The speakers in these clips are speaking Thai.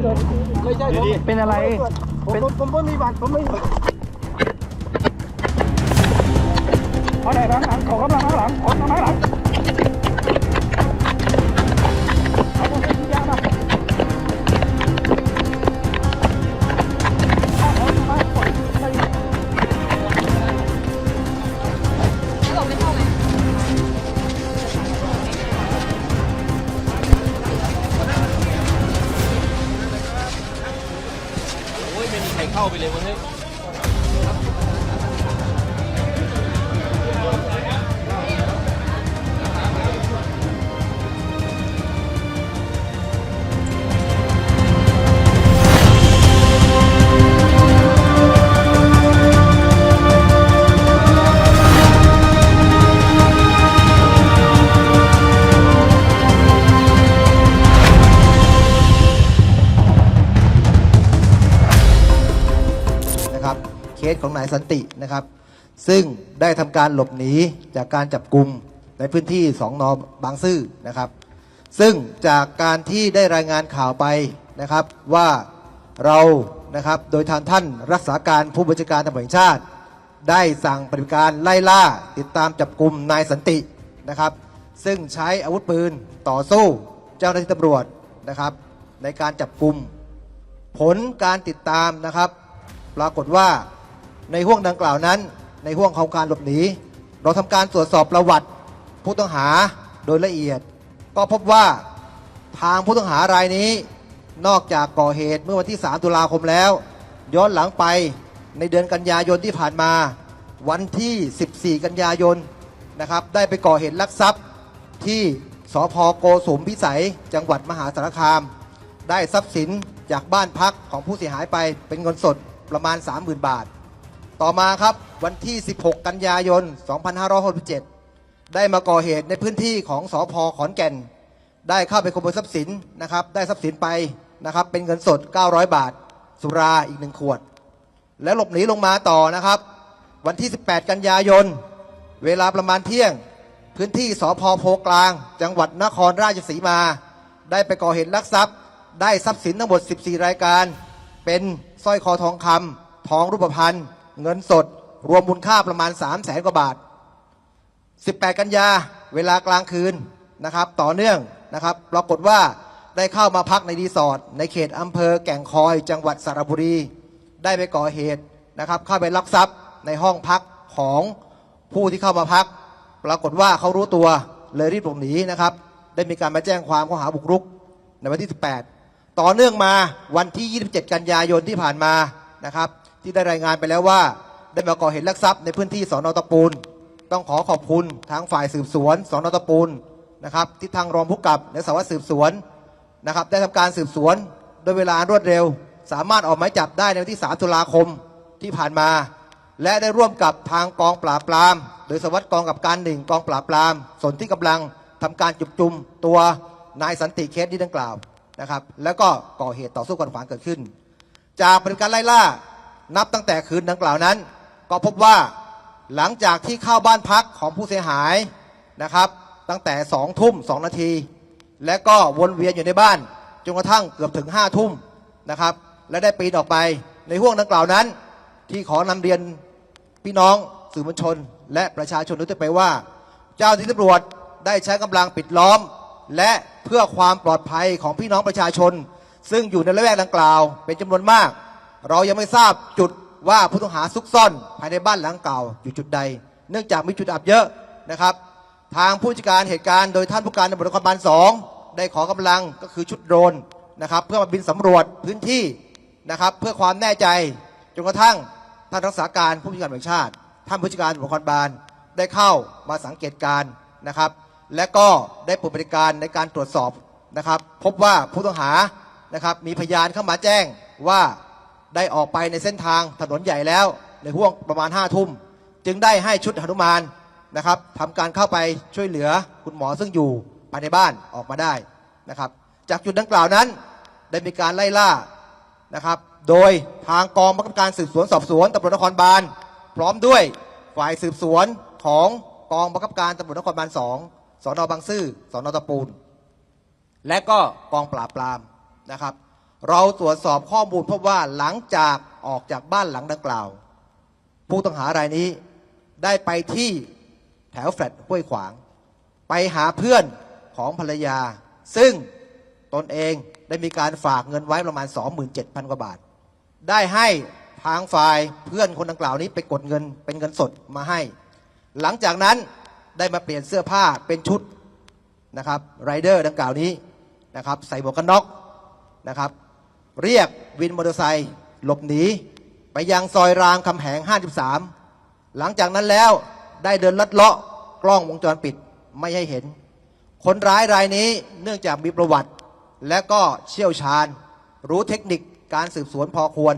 เกิดไม่ใช่ผมเป็นอะไรผมผมผมไม่มีบัตรผมไม่มีบัตรเอาไหนหลังหลังขอกำลังข้างหลังขอกำลังข้างหลังายสันตินะครับ ซึ่งได้ทำการหลบหนีจากการจับกลุ่มในพื้นที่สองนอบางซื่อนะครับ ซึ่งจากการที่ได้รายงานข่าวไปนะครับว่าเรานะครับโดยทางท่านรักษาการผู้บัญชาการตำรวจแห่งชาติ ได้สั่งปฏิบัติการไล่ล่าติดตามจับกลุ่มนายสันตินะครับ ซึ่งใช้อาวุธปืนต่อสู้เจ้าหน้าที่ตำรวจนะครับ ในการจับกลุ่มผลการติดตามนะครับ ปรากฏว่า ในห่วงดังกล่าวนั้น ในห่วงของการหลบหนี เราทำการตรวจสอบประวัติผู้ต้องหาโดยละเอียด ก็พบว่าทางผู้ต้องหารายนี้ นอกจากก่อเหตุเมื่อวันที่ 3 ตุลาคมแล้ว ย้อนหลังไปในเดือนกันยายนที่ผ่านมา วันที่ 14 กันยายนนะครับได้ไปก่อเหตุลักทรัพย์ที่สพโกสุมพิสัยจังหวัดมหาสารคาม ได้ทรัพย์สินจากบ้านพักของผู้เสียหายไปเป็นเงินสดประมาณ 30,000 บาท ต่อมาครับวันที่ 16 กันยายน 2567 ได้มาก่อเหตุในพื้นที่ของสอพขอนแก่น ได้เข้าไปขโมยทรัพย์สินนะครับ ได้ทรัพย์สินไปนะครับ เป็นเงินสด 900 บาท สุราอีกหนึ่งขวด แล้วหลบหนีลงมาต่อนะครับ วันที่ 18 กันยายน เวลาประมาณเที่ยง พื้นที่สพโพกลาง จังหวัดนครราชสีมา ได้ไปก่อเหตุลักทรัพย์ ได้ทรัพย์สินทั้งหมด 14 รายการ เป็นสร้อยคอทองคำทองรูปพรรณ เงินสดรวมมูลค่าประมาณ 3 0 0แสนกว่าบาท 18 กันยาเวลากลางคืนนะครับ ต่อเนื่องนะครับปรากฏว่าได้เข้ามาพักในรีสอร์ทในเขตอำเภอแก่งคอย จังหวัดสระบุรี ได้ไปก่อเหตุนะครับ เข้าไปลักทรัพย์ในห้องพักของผู้ที่เข้ามาพัก ปรากฏว่าเขารู้ตัวเลยรีบหลบหนีนะครับ ได้มีการมาแจ้งความข้อหาบุกรุกในวันที่ 18 ต่อเนื่องมาวันที่ 27 กันยายนที่ผ่านมานะครับ ที่ได้รายงานไปแล้วว่า ได้มาก่อเหตุลักทรัพย์ในพื้นที่สอนอตะปูลต้องขอขอบคุณทางฝ่ายสืบสวนสอนอตะปูลนะครับที่ทางรองผู้กับและสารวัตรสืบสวนนะครับ ได้ทำการสืบสวนโดยเวลารวดเร็ว สามารถออกหมายจับได้ในวันที่ 3 ตุลาคมที่ผ่านมา และได้ร่วมกับทางกองปราบปราม โดยสวัสดิ์กองกับการหนึ่งกองปราบปรามส่วนที่กำลังทำการจุบจุมตัวนายสันติเคสนี้ดังกล่าวนะครับ แล้วก็ก่อเหตุต่อสู้กันขวางเกิดขึ้น จากปฏิบัติการไล่ล่า นับตั้งแต่คืนดังกล่าวนั้น ก็พบว่าหลังจากที่เข้าบ้านพักของผู้เสียหายนะครับ ตั้งแต่สองทุ่มสองนาที และก็วนเวียนอยู่ในบ้านจนกระทั่งเกือบถึงห้าทุ่มนะครับ และได้ปีนออกไปในห่วงดังกล่าวนั้น ที่ขอนำเรียนพี่น้องสื่อมวลชน และประชาชนรู้ไปว่า เจ้าหน้าที่ตำรวจได้ใช้กำลังปิดล้อม และเพื่อความปลอดภัยของพี่น้องประชาชน ซึ่งอยู่ในละแวกดังกล่าว เป็นจำนวนมาก เรายังไม่ทราบจุดว่าผู้ต้องหาซุกซ่อนภายในบ้านหลังเก่าอยู่จุดใด เนื่องจากมีจุดอับเยอะนะครับ ทางผู้จัดการเหตุการณ์โดยท่านผู้การตำรวจนครบาลสองได้ขอกำลังก็คือชุดโดรนนะครับ เพื่อมาบินสำรวจพื้นที่นะครับ เพื่อความแน่ใจจนกระทั่งท่านรักษาการผู้จัดการแห่งชาติ ท่านผู้จัดการตำรวจนครบาลได้เข้ามาสังเกตการณ์นะครับ และก็ได้เปิดบริการในการตรวจสอบนะครับ พบว่าผู้ต้องหานะครับมีพยานเข้ามาแจ้งว่า ได้ออกไปในเส้นทางถนนใหญ่แล้วในห่วงประมาณห้าทุ่ม จึงได้ให้ชุดหนุมานนะครับทำการเข้าไปช่วยเหลือคุณหมอซึ่งอยู่ภายในบ้านออกมาได้นะครับ จากจุดดังกล่าวนั้นได้มีการไล่ล่านะครับ โดยทางกองบังคับการสืบสวนสอบสวนตำรวจนครบาลพร้อมด้วยฝ่ายสืบสวนของกองบังคับการตำรวจนครบาลสองสอนอบางซื่อสอนอตะปูลและก็กองปราบปรามนะครับ เราตรวจสอบข้อมูลพบว่าหลังจากออกจากบ้านหลังดังกล่าว ผู้ต้องหารายนี้ได้ไปที่แถวแฟลตห้วยขวาง ไปหาเพื่อนของภรรยา ซึ่งตนเองได้มีการฝากเงินไว้ประมาณ 27,000 กว่าบาท ได้ให้ทางฝ่ายเพื่อนคนดังกล่าวนี้ไปกดเงินเป็นเงินสดมาให้ หลังจากนั้นได้มาเปลี่ยนเสื้อผ้าเป็นชุดนะครับไรเดอร์ดังกล่าวนี้นะครับใส่หมวกกันน็อกนะครับ เรียกวินมอเตอร์ไซค์หลบหนีไปยังซอยรามคำแหง 53 หลังจากนั้นแล้วได้เดินลัดเลาะกล้องวงจรปิดไม่ให้เห็น คนร้ายรายนี้เนื่องจากมีประวัติ และก็เชี่ยวชาญ รู้เทคนิคการสืบสวนพอควร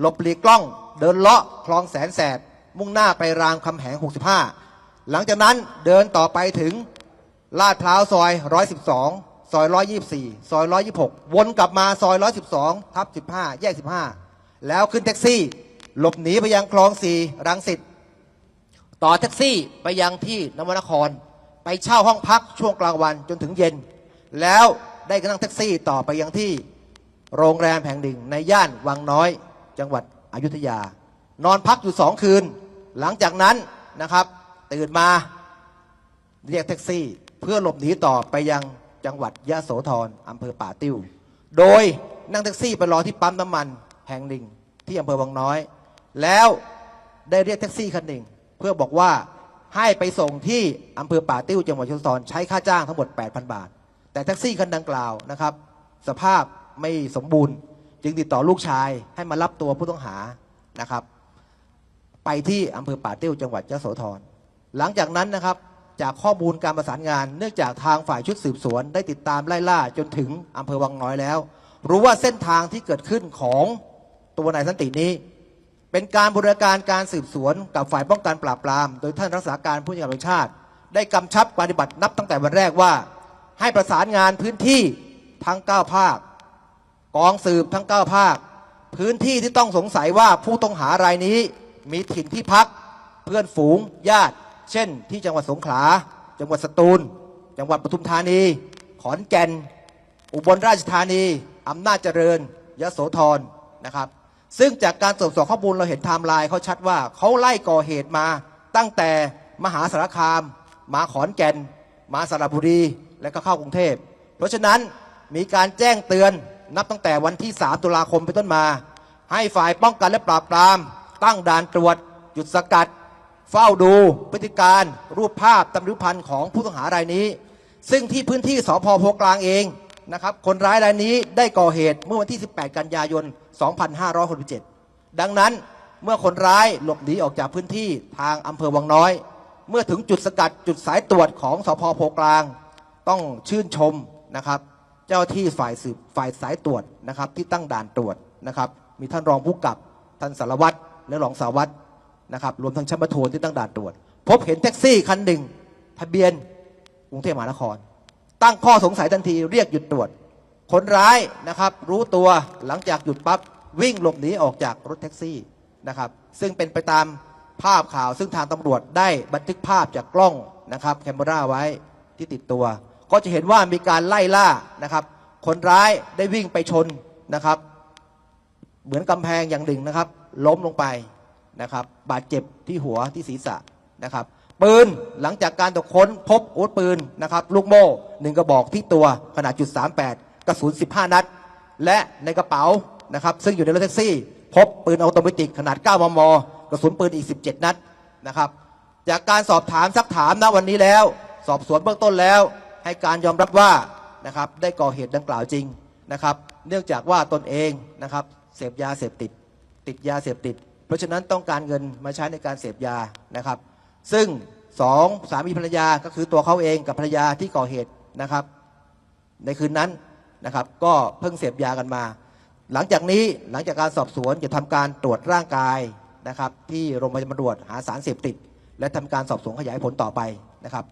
หลบหลีกกล้องเดินเลาะคลองแสนแสบมุ่งหน้าไปรามคำแหง 65 หลังจากนั้นเดินต่อไปถึงลาดพร้าวซอย 112 ซอย124ซอย126วนกลับมาซอย112ทับ15แยก15แล้วขึ้นแท็กซี่ หลบหนีไปยังคลอง4รังสิตต่อแท็กซี่ไปยังที่นวนคร ไปเช่าห้องพักช่วงกลางวันจนถึงเย็น แล้วได้นั่งแท็กซี่ต่อไปยังที่โรงแรมแห่งหนึ่งในย่านวังน้อย จังหวัดอยุธยา นอนพักอยู่สองคืน หลังจากนั้นนะครับ ตื่นมาเรียกแท็กซี่ เพื่อหลบหนีต่อไปยัง จังหวัดยะโสธรอำเภอป่าติ้ว โดยนั่งแท็กซี่ไปรอที่ปั๊มน้ำมันแห่งหนึ่งที่อำเภอวังน้อย แล้วได้เรียกแท็กซี่คันหนึ่ง เพื่อบอกว่าให้ไปส่งที่อำเภอป่าติ้วจังหวัดยะโสธรใช้ค่าจ้างทั้งหมด 8,000 บาท แต่แท็กซี่คันดังกล่าวนะครับ สภาพไม่สมบูรณ์ จึงติดต่อลูกชายให้มารับตัวผู้ต้องหานะครับ ไปที่อำเภอป่าติ้วจังหวัดยะโสธรหลังจากนั้นนะครับ จากข้อมูลการประสานงาน เนื่องจากทางฝ่ายชุดสืบสวน ได้ติดตามไล่ล่าจนถึงอำเภอวังน้อยแล้ว รู้ว่าเส้นทางที่เกิดขึ้นของตัวนายสันตินี้ เป็นการบริการการสืบสวนกับฝ่ายป้องกันปราบปราม โดยท่านรักษาการผู้บัญชาการแห่งชาติ ได้กำชับปฏิบัตินับตั้งแต่วันแรกว่า ให้ประสานงานพื้นที่ทั้ง 9 ภาค กองสืบทั้ง 9 ภาค พื้นที่ที่ต้องสงสัยว่าผู้ต้องหารายนี้มีถิ่นที่พัก เพื่อนฝูงญาติ เช่นที่จังหวัดสงขลา จังหวัดสตูล จังหวัดปทุมธานี ขอนแก่น อุบลราชธานี อำนาจเจริญ ยโสธรนะครับ ซึ่งจากการตรวจสอบข้อมูลเราเห็นไทม์ไลน์เขาชัดว่าเขาไล่ก่อเหตุมาตั้งแต่มหาสารคาม มาขอนแก่น มาสระบุรี และก็เข้ากรุงเทพ เพราะฉะนั้นมีการแจ้งเตือนนับตั้งแต่วันที่ 3 ตุลาคมเป็นต้นมา ให้ฝ่ายป้องกันและปราบปราม ตั้งด่านตรวจ หยุดสกัด เฝ้าดูพฤติการรูปภาพตำรุพันธ์ของผู้ต้องหารายนี้ ซึ่งที่พื้นที่สพโพกลางเองนะครับคนร้ายรายนี้ได้ก่อเหตุเมื่อวันที่ 18 กันยายน 2567 ดังนั้นเมื่อคนร้ายหลบหนีออกจากพื้นที่ทางอำเภอวังน้อย เมื่อถึงจุดสกัดจุดสายตรวจของสพโพกลาง ต้องชื่นชมนะครับ เจ้าที่ฝ่ายสืบฝ่ายสายตรวจนะครับที่ตั้งด่านตรวจนะครับ มีท่านรองผู้กับท่านสารวัตรและรองสารวัตร นะครับรวมทั้งชั้นประทวนที่ตั้งด่านตรวจ พบเห็นแท็กซี่คันหนึ่งทะเบียนกรุงเทพมหานคร ตั้งข้อสงสัยทันทีเรียกหยุดตรวจ คนร้ายนะครับรู้ตัวหลังจากหยุดปั๊บวิ่งหลบหนีออกจากรถแท็กซี่นะครับซึ่งเป็นไปตามภาพข่าวซึ่งทางตำรวจได้บันทึกภาพจากกล้องนะครับแคมเมราไว้ที่ติดตัว ก็จะเห็นว่ามีการไล่ล่านะครับ คนร้ายได้วิ่งไปชนนะครับ เหมือนกำแพงอย่างหนึ่งนะครับ ล้มลงไป นะครับ บาดเจ็บที่หัวที่ศีรษะนะครับ ปืนหลังจากการตรวจค้นพบอาวุธปืนนะครับ ลูกโม่หนึ่งกระบอกที่ตัวขนาดจุด38กระสุน 15 นัด และในกระเป๋านะครับ ซึ่งอยู่ในรถแท็กซี่ พบปืนออโตเมติขนาด 9 มม กระสุนปืนอีก 17 นัดนะครับ จากการสอบถามซักถามณวันนี้แล้ว สอบสวนเบื้องต้นแล้ว ให้การยอมรับว่านะครับได้ก่อเหตุดังกล่าวจริงนะครับ เนื่องจากว่าตนเองนะครับเสพยาเสพติด ติดยาเสพติด เพราะฉะนั้นต้องการเงินมาใช้ในการเสพยานะครับ ซึ่งสองสามีภรรยาก็คือตัวเขาเองกับภรรยาที่ก่อเหตุนะครับ ในคืนนั้นนะครับ ก็เพิ่งเสพยากันมา หลังจากนี้หลังจากการสอบสวนจะทำการตรวจร่างกายนะครับ ที่โรงพยาบาลตำรวจหาสารเสพติด และทำการสอบสวนขยายผลต่อไปนะครับ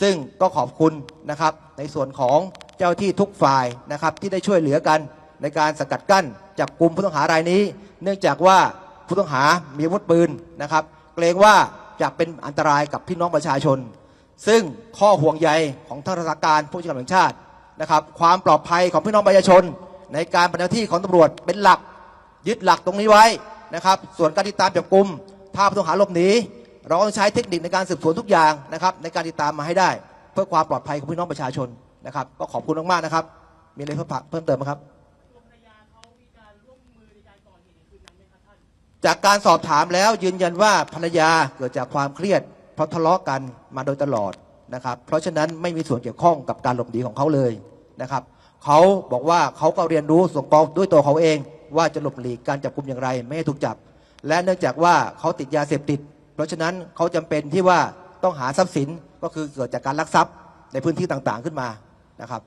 ซึ่งก็ขอบคุณนะครับ ในส่วนของเจ้าที่ทุกฝ่ายนะครับที่ได้ช่วยเหลือกันในการสกัดกั้นจับกลุ่มผู้ต้องหารายนี้ เนื่องจากว่า ผู้ต้องหามีอาวุธปืนนะครับ เกรงว่าจะเป็นอันตรายกับพี่น้องประชาชน ซึ่งข้อห่วงใยของท่านรัฐการผู้จัดการแห่งชาตินะครับ ความปลอดภัยของพี่น้องประชาชน ในการปฏิบัติหน้าที่ของตำรวจเป็นหลักยึดหลักตรงนี้ไว้นะครับ ส่วนการติดตามจับกลุ่มถ้าผู้ต้องหาหลบหนีเราต้องใช้เทคนิคในการสืบสวนทุกอย่างนะครับในการติดตามมาให้ได้ เพื่อความปลอดภัยของพี่น้องประชาชนนะครับ ก็ขอบคุณมากๆนะครับ มีอะไรเพิ่มเพิ่มเติมไหมครับ จากการสอบถามแล้วยืนยันว่าภรรยาเกิดจากความเครียด เพราะทะเลาะกันมาโดยตลอดนะครับ เพราะฉะนั้นไม่มีส่วนเกี่ยวข้องกับการหลบหนีของเขาเลยนะครับเขาบอกว่าเขาก็เรียนรู้ส่งกองด้วยตัวเขาเอง ว่าจะหลบหลีกการจับกลุ่มอย่างไร ไม่ให้ถูกจับ และเนื่องจากว่าเขาติดยาเสพติด เพราะฉะนั้นเขาจำเป็นที่ว่าต้องหาทรัพย์สินก็คือเกิดจากการลักทรัพย์ในพื้นที่ต่างๆขึ้นมานะครับ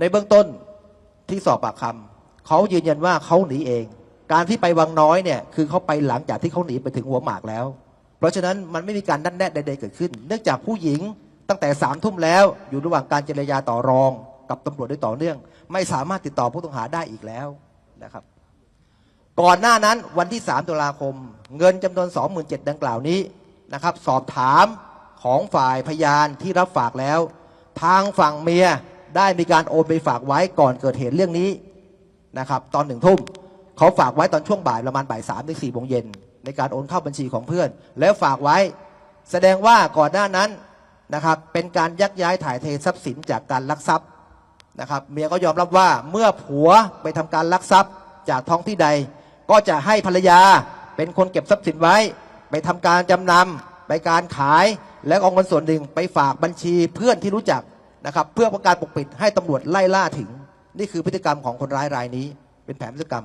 ในเบื้องต้นที่สอบปากคำเขายืนยันว่าเขาหนีเอง การที่ไปวังน้อยเนี่ยคือเขาไปหลังจากที่เขาหนีไปถึงหัวหมากแล้ว เพราะฉะนั้นมันไม่มีการดันแนดใดๆเกิดขึ้น เนื่องจากผู้หญิงตั้งแต่สามทุ่มแล้วอยู่ระหว่างการเจรจาต่อรองกับตำรวจโดยต่อเนื่อง ไม่สามารถติดต่อผู้ต้องหาได้อีกแล้วนะครับ ก่อนหน้านั้นวันที่ 3 ตุลาคม เงินจำนวน 27,000ดังกล่าวนี้นะครับ สอบถามของฝ่ายพยานที่รับฝากแล้ว ทางฝั่งเมีย ได้มีการโอนไปฝากไว้ก่อนเกิดเหตุเรื่องนี้นะครับตอนหนึ่งทุ่มเขาฝากไว้ตอนช่วงบ่ายประมาณบ่ายสามถึงสี่โมงเย็นในการโอนเข้าบัญชีของเพื่อน แล้วฝากไว้ แสดงว่าก่อนหน้านั้นนะครับเป็นการยักย้ายถ่ายเททรัพย์สินจากการลักทรัพย์นะครับเมียก็ยอมรับว่าเมื่อผัวไปทำการลักทรัพย์จากท้องที่ใด ก็จะให้ภรรยาเป็นคนเก็บทรัพย์สินไว้ ไปทำการจำนำไปการขาย แล้วเอาเงินส่วนหนึ่งไปฝากบัญชีเพื่อนที่รู้จัก นะครับเพื่อประการปกปิดให้ตำรวจไล่ล่าถึง นี่คือพฤติกรรมของคนร้ายรายนี้ เป็นแผนพฤติกรรม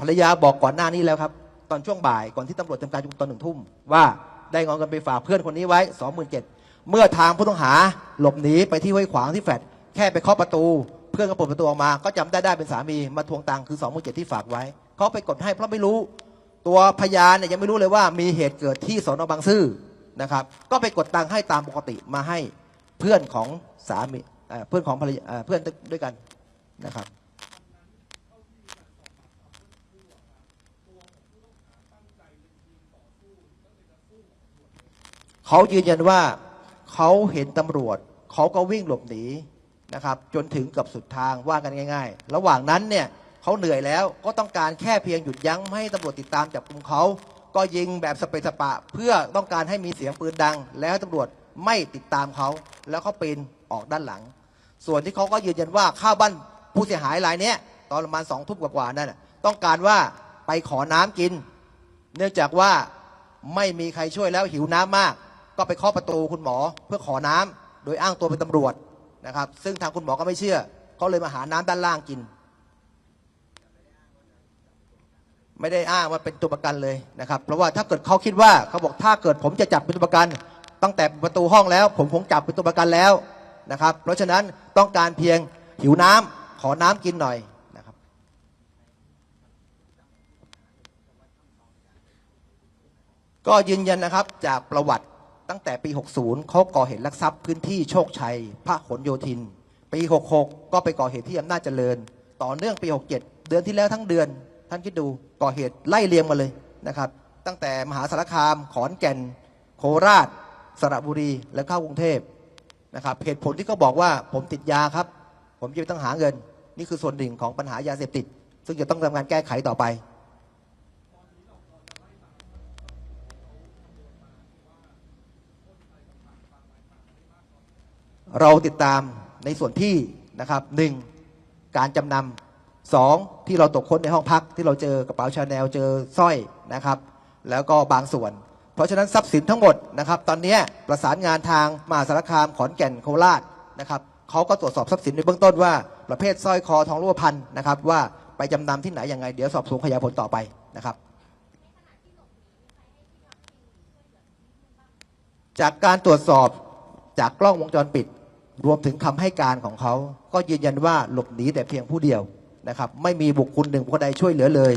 ภรรยาบอกก่อนหน้านี้แล้วครับ ตอนช่วงบ่ายก่อนที่ตำรวจทำการจับกุมตอนหนึ่งทุ่มว่าได้งอนกันไปฝากเพื่อนคนนี้ไว้สองหมื่นเจ็ดเมื่อทางผู้ต้องหาหลบหนีไปที่ห้วยขวางที่แฟลตแค่ไปเคาะประตู เพื่อนก็เปิดประตูออกมา ก็จำได้ได้เป็นสามีมาทวงตังค์คือสองหมื่นเจ็ดที่ฝากไว้เขาไปกดให้เพราะไม่รู้ ตัวพยานเนี่ยยังไม่รู้เลยว่ามีเหตุเกิดที่สอนอบางซื่อ นะครับ ก็ไปกดตังค์ให้ตามปกติมาให้เพื่อนของสามีเพื่อนของภรรยาเอ่อเพื่อนด้วยกันนะครับเขายืนยันว่าเขาเห็นตำรวจเขาก็วิ่งหลบหนีนะครับจนถึงกับสุดทางว่ากันง่าย ๆ ระหว่างนั้นเนี่ยเขาเหนื่อยแล้วก็ต้องการแค่เพียงหยุดยั้งไม่ให้ตำรวจติดตามจับกลุ่มเขา ก็ยิงแบบสเปสปะ เพื่อต้องการให้มีเสียงปืนดัง แล้วตำรวจไม่ติดตามเขาแล้วเขาปีนออกด้านหลัง ส่วนที่เขาก็ยืนยันว่าข้าวบ้านผู้เสียหายรายเนี้ยตอนประมาณสองทุ่มกว่าๆนั่นต้องการว่าไปขอน้ำกิน เนื่องจากว่าไม่มีใครช่วยแล้วหิวน้ำมาก ก็ไปเคาะประตูคุณหมอเพื่อขอน้ำโดยอ้างตัวเป็นตำรวจนะครับ ซึ่งทางคุณหมอก็ไม่เชื่อเขาเลยมาหาน้ำด้านล่างกิน ไม่ได้อ้างว่าเป็นตัวประกันเลยนะครับ เพราะว่าถ้าเกิดเขาคิดว่าเขาบอกถ้าเกิดผมจะจับเป็นตัวประกัน ตั้งแต่ประตูห้องแล้ว ผมคงจับเป็นตัวประกันแล้วนะครับ เพราะฉะนั้นต้องการเพียงหิวน้ำขอน้ำกินหน่อยนะครับ ก็ยืนยันนะครับจากประวัติตั้งแต่ปี 60 เขาก่อเหตุลักทรัพย์พื้นที่โชคชัยพระขนโยธิน ปี 66 ก็ไปก่อเหตุที่อำนาจเจริญ ต่อเนื่องปี 67 เดือนที่แล้วทั้งเดือน ท่านคิดดูก่อเหตุไล่เลียงมาเลยนะครับ ตั้งแต่มหาสารคามขอนแก่น โคราช สระบุรี และเข้ากรุงเทพนะครับเหตุผลที่เขาบอกว่าผมติดยาครับ ผมจะต้องหาเงิน นี่คือส่วนหนึ่งของปัญหายาเสพติด ซึ่งจะต้องทำการแก้ไขต่อไปเราติดตามในส่วนที่นะครับหนึ่งการจำนำ สองที่เราตรวจค้นในห้องพักที่เราเจอกระเป๋าชาแนลเจอสร้อยนะครับ แล้วก็บางส่วน เพราะฉะนั้นทรัพย์สินทั้งหมดนะครับ ตอนนี้ประสานงานทางมหาสารคามขอนแก่นโคราชนะครับเขาก็ตรวจสอบทรัพย์สินในเบื้องต้นว่า ประเภทสร้อยคอทองรูปพรรณนะครับ ว่าไปจำนำที่ไหนยังไง เดี๋ยวสอบสวนขยายผลต่อไปนะครับจากการตรวจสอบจากกล้องวงจรปิด รวมถึงคำให้การของเขา ก็ยืนยันว่าหลบหนีแต่เพียงผู้เดียว นะครับไม่มีบุคคลหนึ่งบุคคลใดช่วยเหลือเลย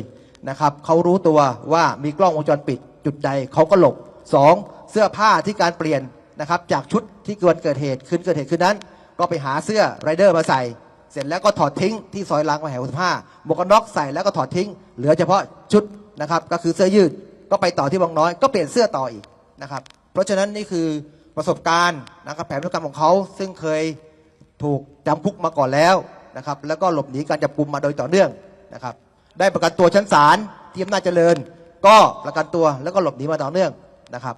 นะครับเขารู้ตัวว่ามีกล้องวงจรปิดจุดใดเขาก็หลบสองเสื้อผ้าที่การเปลี่ยนนะครับจากชุดที่เกิดเกิดเหตุคืนเกิดเหตุคืนนั้น ก็ไปหาเสื้อไรเดอร์มาใส่ เสร็จแล้วก็ถอดทิ้งที่ซอยรางมาแห่หกสิบห้าหมวกกันน็อกใส่แล้วก็ถอดทิ้ง เหลือเฉพาะชุดนะครับก็คือเสื้อยืดก็ไปต่อที่บางน้อยก็เปลี่ยนเสื้อต่ออีกนะครับเพราะฉะนั้นนี่คือประสบการณ์นะครับแผนธุรกรรมของเขาซึ่งเคยถูกจำคุกมาก่อนแล้ว นะครับแล้วก็หลบหนีการจับกลุมมาโดยต่อเนื่องนะครับได้ประกันตัวชั้นศาลที่อำนาจเจริญ ก็ประกันตัวแล้วก็หลบหนีมาต่อเนื่องนะครับ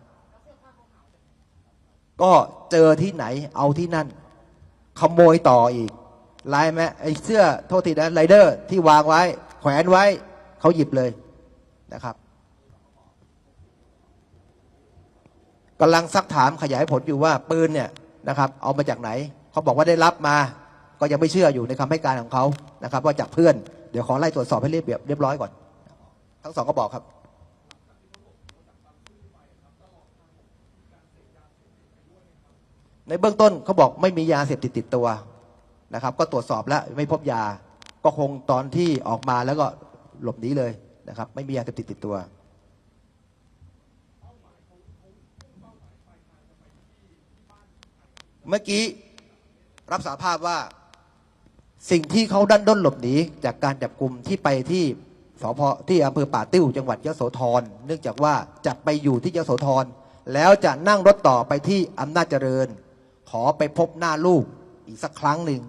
ก็เจอที่ไหนเอาที่นั่น ขโมยต่ออีกลายแม่ไอเสื้อโทษทีนะไรเดอร์ที่วางไว้ แขวนไว้เขาหยิบเลยนะครับกำลังซักถามขยายผลอยู่ว่าปืนเนี่ยนะครับ เอามาจากไหน เขาบอกว่าได้รับมา ก็ยังไม่เชื่ออยู่ในคำให้การของเขานะครับ ว่าจากเพื่อนเดี๋ยวขอไล่ตรวจสอบให้เรียบเรียบร้อยก่อน ทั้งสองก็บอกครับในเบื้องต้นเขาบอกไม่มียาเสพติดติดตัวนะครับ ก็ตรวจสอบแล้วไม่พบยาก็คงตอนที่ออกมาแล้วก็หลบหนีเลยนะครับ ไม่มียาเสพติดติดตัว เมื่อกี้รับสารภาพว่า สิ่งที่เขาดันด้นหลบหนีจากการจับกลุ่มที่ไปที่สพที่อำเภอป่าติ้วจังหวัดยโสธรเนื่องจากว่าจะไปอยู่ที่ยโสธรแล้วจะนั่งรถต่อไปที่อำนาจเจริญ ขอไปพบหน้าลูกอีกสักครั้งหนึ่ง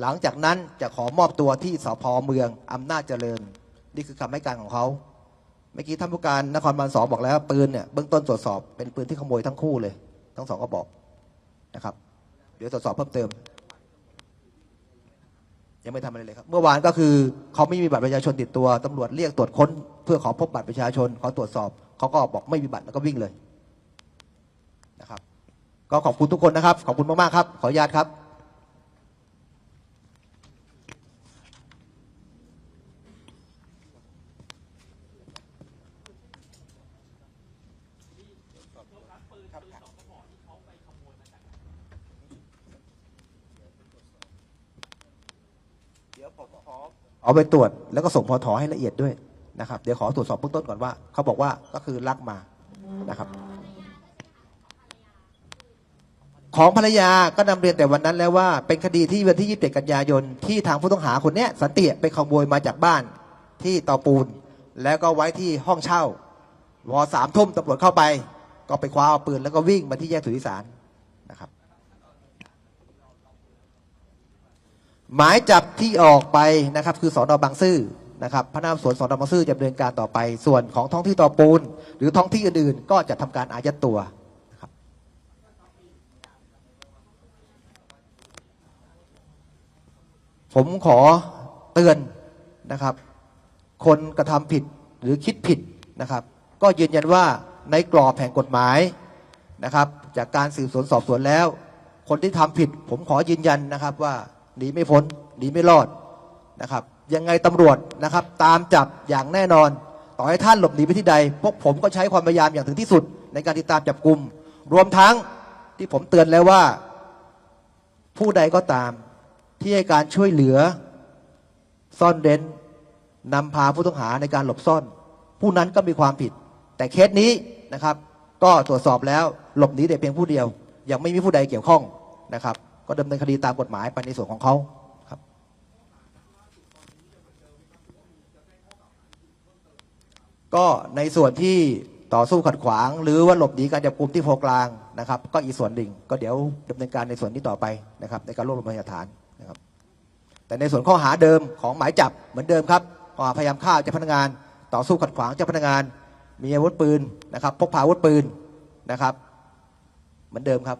หลังจากนั้นจะขอมอบตัวที่สพเมืองอำนาจเจริญ นี่คือคำให้การของเขาเมื่อกี้ท่านผู้การนครบาลสองบอกแล้วว่าปืนเนี่ยเบื้องต้นตรวจสอบเป็นปืนที่ขโมยทั้งคู่เลย ทั้งสองก็บอกนะครับ เดี๋ยวตรวจสอบเพิ่มเติม ยังไม่ทำอะไรเลยครับ เมื่อวานก็คือเขาไม่มีบัตรประชาชนติดตัวตำรวจเรียกตรวจค้น เพื่อขอพบบัตรประชาชนขอตรวจสอบเขาก็บอกไม่มีบัตรแล้วก็วิ่งเลยนะครับ ก็ขอบคุณทุกคนนะครับ ขอบคุณมากๆครับ ขออนุญาตครับ เดี๋ยวผมขอ เอาไปตรวจแล้วก็ส่งพอถอให้ละเอียดด้วยนะครับ เดี๋ยวขอตรวจสอบเบื้องต้นก่อนว่า เขาบอกว่าก็คือลักมานะครับ ของภรรยาก็นำเรียนแต่วันนั้นแล้วว่า เป็นคดีที่วันที่27กันยายนที่ทางผู้ต้องหาคนนี้สันติไปขโมยมาจากบ้านที่ตาปูน แล้วก็ไว้ที่ห้องเช่าพอสามทุ่มตำรวจเข้าไป ก็ไปคว้าเอาปืนแล้วก็วิ่งมาที่แยกสุทธิสารนะครับ หมายจับที่ออกไปนะครับ คือสอนอบางซื่อนะครับพนักงานสวนสอนอบางซื่อจะดำเนินการต่อไป ส่วนของท้องที่ต่อปูน หรือท้องที่อื่นๆ ก็จะทำการอายัดตัวนะครับผมขอเตือนนะครับ คนกระทำผิดหรือคิดผิดนะครับ ก็ยืนยันว่าในกรอบแห่งกฎหมายนะครับ จากการสืบสวนสอบสวนแล้ว คนที่ทำผิด ผมขอยืนยันนะครับว่า หนีไม่พ้นหนีไม่รอดนะครับ ยังไงตำรวจนะครับ ตามจับอย่างแน่นอน ต่อให้ท่านหลบหนีไปที่ใด พวกผมก็ใช้ความพยายามอย่างถึงที่สุด ในการติดตามจับกลุ่มรวมทั้งที่ผมเตือนแล้วว่า ผู้ใดก็ตาม ที่ให้การช่วยเหลือ ซ่อนเร้นนำพาผู้ต้องหาในการหลบซ่อน ผู้นั้นก็มีความผิด แต่เคสนี้นะครับ ก็ตรวจสอบแล้วหลบหนีแต่เพียงผู้เดียว ยังไม่มีผู้ใดเกี่ยวข้องนะครับ ก็ดำเนินคดีตามกฎหมายไปในส่วนของเขาครับ ก็ในส่วนที่ต่อสู้ขัดขวาง หรือว่าหลบหนีการจับกลุ่มที่โพกลางนะครับ ก็อีกส่วนหนึ่งก็เดี๋ยวดำเนินการในส่วนนี้ต่อไปนะครับ ในการรวบรวมพยานหลักฐานนะครับ แต่ในส่วนข้อหาเดิมของหมายจับเหมือนเดิมครับข้อหาพยายามฆ่าเจ้าพนักงาน ต่อสู้ขัดขวางเจ้าพนักงาน มีอาวุธปืนนะครับ พกพาอาวุธปืนนะครับ เหมือนเดิมครับ